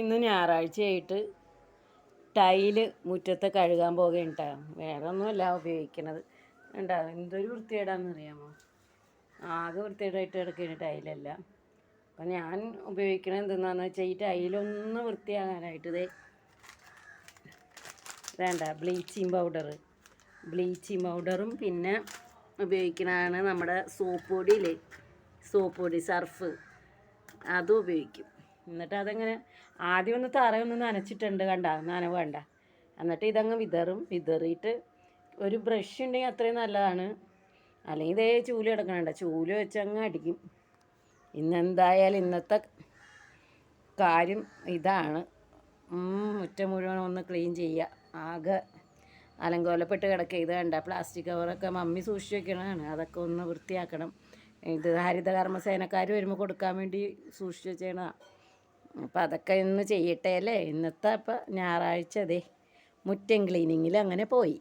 ഇന്ന് ഞായറാഴ്ചയായിട്ട് ടൈൽ മുറ്റത്ത് കഴുകാൻ പോകുകയാണ് കേട്ടോ വേറെ ഒന്നുമല്ല ഉപയോഗിക്കണത്. കണ്ടോ എന്തൊരു വൃത്തികേടാന്ന് അറിയാമോ ആകെ വൃത്തികേടായിട്ട് കിടക്കുന്ന ടൈലെല്ലാം. അപ്പം ഞാൻ ഉപയോഗിക്കണത് എന്തെന്നാന്ന് വെച്ചാൽ ഈ ടൈലൊന്ന് വൃത്തിയാകാനായിട്ട് ഇതേ വേണ്ട ബ്ലീച്ചിങ് പൗഡർ ബ്ലീച്ചിങ് പൗഡറും പിന്നെ ഉപയോഗിക്കണതാണ് നമ്മുടെ സോപ്പ് പൊടിയില്ലേ? സോപ്പ് പൊടി സർഫ്. അതും ഉപയോഗിക്കും. എന്നിട്ട് അതങ്ങനെ ആദ്യം ഒന്ന് തറയൊന്ന് നനച്ചിട്ടുണ്ട് കണ്ട നനവ് കണ്ട എന്നിട്ട് ഇതങ്ങ് വിതറും. വിതറിയിട്ട് ഒരു ബ്രഷ് ഉണ്ടെങ്കിൽ അത്രയും നല്ലതാണ്. അല്ലെങ്കിൽ ഇതേ ചൂൽ കിടക്കണണ്ട. ചൂൽ വെച്ചങ്ങ് അടിക്കും. ഇന്നെന്തായാലും ഇന്നത്തെ കാര്യം ഇതാണ്. മുറ്റം മുഴുവൻ ഒന്ന് ക്ലീൻ ചെയ്യുക. ആകെ അലങ്കോലപ്പെട്ട് കിടക്കുക. ഇത് കണ്ട പ്ലാസ്റ്റിക് കവറൊക്കെ മമ്മി സൂക്ഷിച്ച് വെക്കണതാണ്. അതൊക്കെ ഒന്ന് വൃത്തിയാക്കണം. ഇത് ഹരിതകർമ്മസേനക്കാർ വരുമ്പോൾ കൊടുക്കാൻ വേണ്ടി സൂക്ഷിച്ച് വെച്ചേണതാണ് അപ്പം അതൊക്കെ ഇന്ന് ചെയ്യട്ടെ അല്ലേ? ഇന്നത്തെ അപ്പം ഞായറാഴ്ച അതെ മുറ്റം ക്ലീനിങ്ങിൽ അങ്ങനെ പോയി.